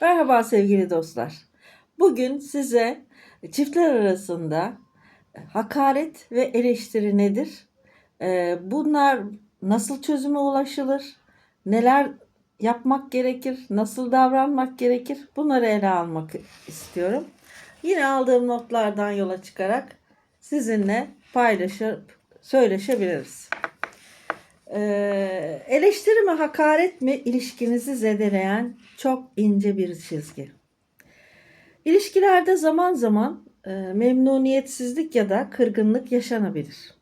Merhaba sevgili dostlar. Bugün size çiftler arasında hakaret ve eleştiri nedir? Ee, Bunlar nasıl çözüme ulaşılır? Neler yapmak gerekir? Nasıl davranmak gerekir? Bunları ele almak istiyorum. Yine aldığım notlardan yola çıkarak sizinle paylaşıp söyleşebiliriz. Eleştiri mi hakaret mi ilişkinizi zedeleyen çok ince bir çizgi. İlişkilerde zaman zaman e, memnuniyetsizlik ya da kırgınlık yaşanabilir.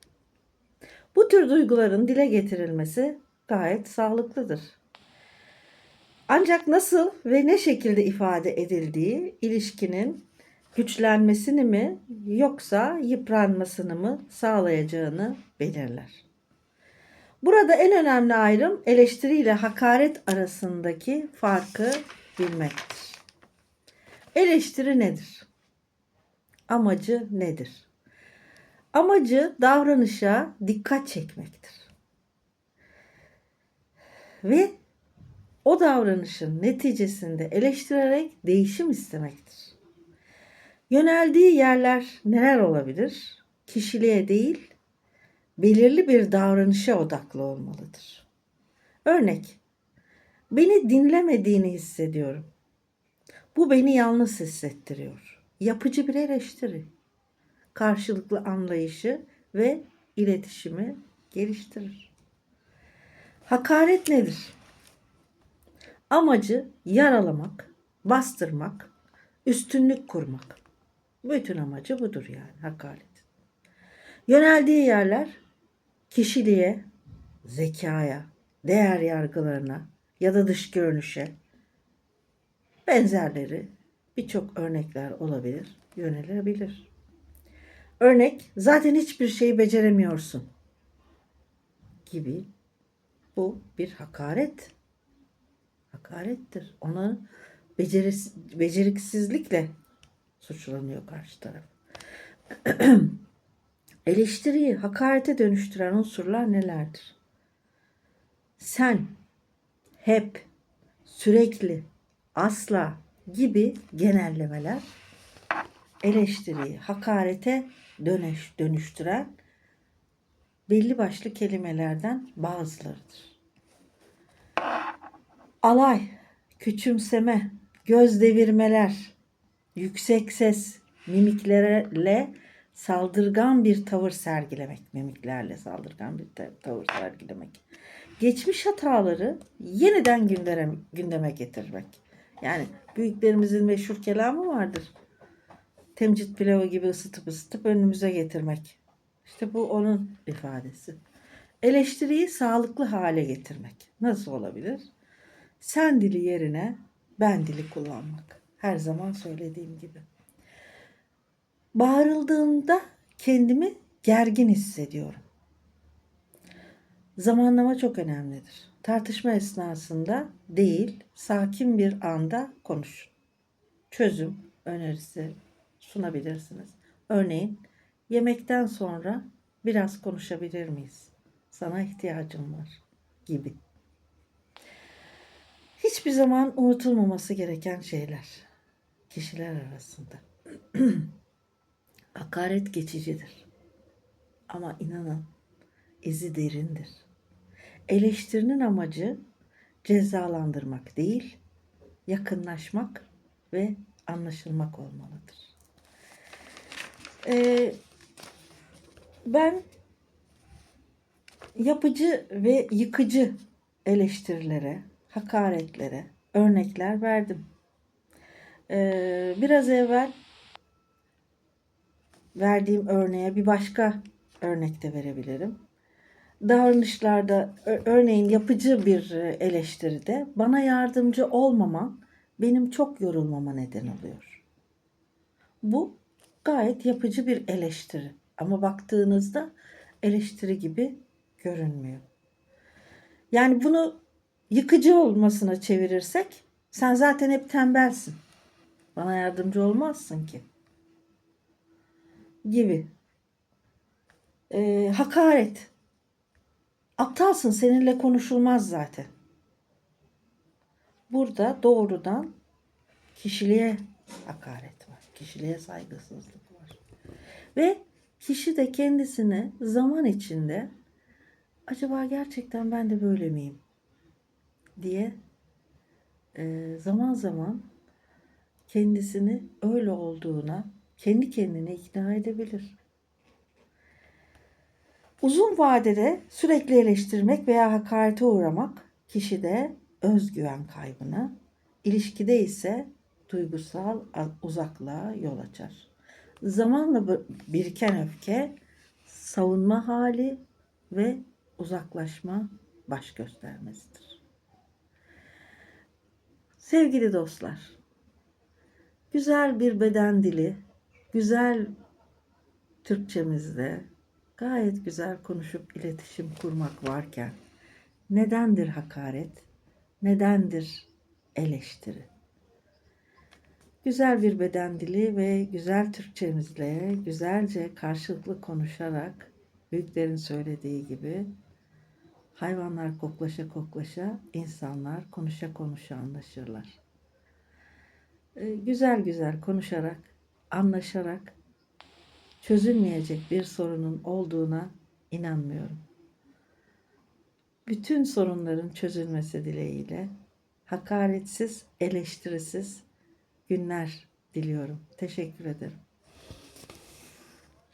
Bu tür duyguların dile getirilmesi gayet sağlıklıdır. Ancak nasıl ve ne şekilde ifade edildiği ilişkinin güçlenmesini mi yoksa yıpranmasını mı sağlayacağını belirler. Burada en önemli ayrım eleştiri ile hakaret arasındaki farkı bilmektir. Eleştiri nedir? Amacı nedir? Amacı davranışa dikkat çekmektir. Ve o davranışın neticesinde eleştirerek değişim istemektir. Yöneldiği yerler neler olabilir? Kişiliğe değil, belirli bir davranışa odaklı olmalıdır. Örnek, beni dinlemediğini hissediyorum. Bu beni yalnız hissettiriyor. Yapıcı bir eleştiri. Karşılıklı anlayışı ve iletişimi geliştirir. Hakaret nedir? Amacı yaralamak, bastırmak, üstünlük kurmak. Bütün amacı budur yani hakaret. Yöneldiği yerler kişiliğe, zekaya, değer yargılarına ya da dış görünüşe benzerleri birçok örnekler olabilir, yönelebilir. Örnek zaten hiçbir şeyi beceremiyorsun gibi bu bir hakaret. Hakarettir. Ona beceriksizlikle suçlanıyor karşı taraf. Eleştiriyi hakarete dönüştüren unsurlar nelerdir? Sen, hep, sürekli, asla gibi genellemeler eleştiriyi hakarete dönüş, dönüştüren belli başlı kelimelerden bazılarıdır. Alay, küçümseme, göz devirmeler, yüksek ses, mimiklerle saldırgan bir tavır sergilemek, mimiklerle saldırgan bir tavır sergilemek. Geçmiş hataları yeniden gündeme, gündeme getirmek. Yani büyüklerimizin meşhur kelamı vardır. Temcit pilavı gibi ısıtıp ısıtıp önümüze getirmek. İşte bu onun ifadesi. Eleştiriyi sağlıklı hale getirmek. Nasıl olabilir? Sen dili yerine ben dili kullanmak. Her zaman söylediğim gibi. Bağırıldığında kendimi gergin hissediyorum. Zamanlama çok önemlidir. Tartışma esnasında değil, sakin bir anda konuşun. Çözüm önerisi sunabilirsiniz. Örneğin yemekten sonra biraz konuşabilir miyiz? Sana ihtiyacım var gibi. Hiçbir zaman unutulmaması gereken şeyler kişiler arasında. Hakaret geçicidir. Ama inanın izi derindir. Eleştirinin amacı cezalandırmak değil, yakınlaşmak ve anlaşılmak olmalıdır. Ee, ben yapıcı ve yıkıcı eleştirilere, hakaretlere örnekler verdim. Ee, biraz evvel verdiğim örneğe bir başka örnek de verebilirim. Davranışlarda örneğin yapıcı bir e, eleştiride bana yardımcı olmaman benim çok yorulmama neden oluyor. Bu gayet yapıcı bir eleştiri ama baktığınızda eleştiri gibi görünmüyor. Yani bunu yıkıcı olmasına çevirirsek sen zaten hep tembelsin. Bana yardımcı olmazsın ki gibi. Ee, hakaret. Aptalsın seninle konuşulmaz zaten. Burada doğrudan Kişiliğe hakaret var. Kişiliğe saygısızlık var. Ve kişi de kendisini zaman içinde acaba gerçekten ben de böyle miyim diye e, zaman zaman kendisini öyle olduğuna kendi kendine ikna edebilir. Uzun vadede sürekli eleştirmek veya hakarete uğramak kişide özgüven kaybına, ilişkide ise duygusal uzaklığa yol açar. Zamanla biriken öfke savunma hali ve uzaklaşma baş göstermesidir. Sevgili dostlar, güzel bir beden dili, güzel Türkçemizde gayet güzel konuşup iletişim kurmak varken nedendir hakaret? Nedendir eleştiri? Güzel bir beden dili ve güzel Türkçemizle güzelce karşılıklı konuşarak büyüklerin söylediği gibi hayvanlar koklaşa koklaşa, insanlar konuşa konuşa anlaşırlar. Ee, Güzel güzel konuşarak, anlaşarak çözülmeyecek bir sorunun olduğuna inanmıyorum. Bütün sorunların çözülmesi dileğiyle hakaretsiz, eleştirisiz günler diliyorum. Teşekkür ederim.